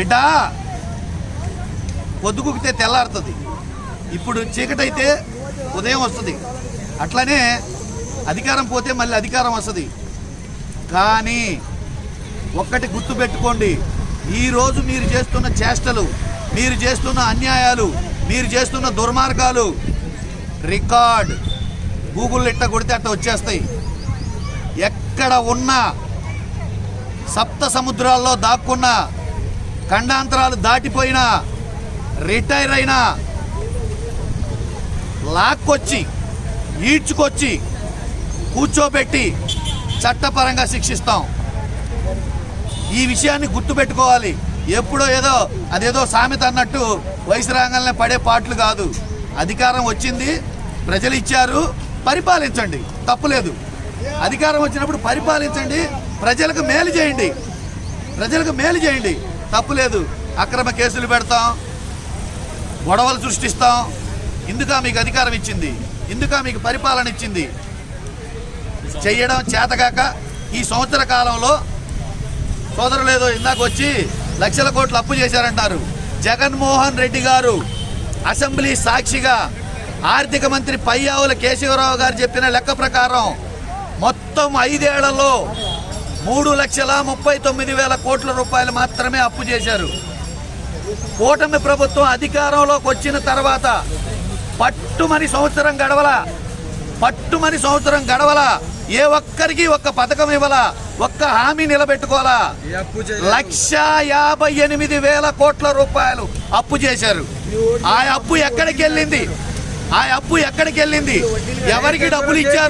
బిడ్డ పొద్దుగుకితే తెల్లారుతుంది. ఇప్పుడు చీకటైతే ఉదయం వస్తుంది. అట్లనే అధికారం పోతే మళ్ళీ అధికారం వస్తుంది. కానీ ఒక్కటి గుర్తుపెట్టుకోండి ఈరోజు మీరు చేస్తున్న చేష్టలు మీరు చేస్తున్న అన్యాయాలు మీరు చేస్తున్న దుర్మార్గాలు రికార్డ్. గూగుల్ ఇట్ట కొడితే అట్ట వచ్చేస్తాయి. ఎక్కడ ఉన్న సప్త సముద్రాల్లో దాక్కున్న ఖండాంతరాలు దాటిపోయినా రిటైర్ అయినా లాక్కొచ్చి ఈడ్చుకొచ్చి కూర్చోబెట్టి చట్టపరంగా శిక్షిస్తాం. ఈ విషయాన్ని గుర్తుపెట్టుకోవాలి. ఎప్పుడో ఏదో అదేదో సామెత అన్నట్టు వయసు రాగానే పడే పాటలు కాదు. అధికారం వచ్చింది ప్రజలు ఇచ్చారు పరిపాలించండి. తప్పులేదు అధికారం వచ్చినప్పుడు పరిపాలించండి ప్రజలకు మేలు చేయండి. ప్రజలకు మేలు చేయండి. తప్పులేదు అక్రమ కేసులు పెడతాం. గొడవలు సృష్టిస్తాం. ఇందుక మీకు అధికారం ఇచ్చింది. ఇందుక మీకు పరిపాలన ఇచ్చింది. చెయ్యడం చేతగాక ఈ సంవత్సర కాలంలో సోదరులు ఏదో ఇందాక వచ్చి లక్షల కోట్లు అప్పు చేశారంటారు. జగన్మోహన్ రెడ్డి గారు అసెంబ్లీ సాక్షిగా ఆర్థిక మంత్రి పయ్యావుల కేశవరావు గారు చెప్పిన లెక్క ప్రకారం మొత్తం ఐదేళ్ళలో మూడు లక్షల ముప్పై తొమ్మిది వేల కోట్ల రూపాయలు మాత్రమే అప్పు చేశారు. కూటమి ప్రభుత్వం అధికారంలోకి వచ్చిన తర్వాత పట్టుమని సంవత్సరం గడవల పట్టుమని సంవత్సరం గడవల ఏ ఒక్కరికి ఒక్క పథకం ఇవ్వలా ఒక్క హామీ నిలబెట్టుకోవాలా? లక్ష యాభై ఎనిమిది వేల కోట్ల రూపాయలు అప్పు చేశారు. ఆ అప్పు ఎక్కడికి వెళ్ళింది? ఆ అప్పు ఎక్కడికి వెళ్ళింది? ఎవరికి డబ్బులు ఇచ్చారు?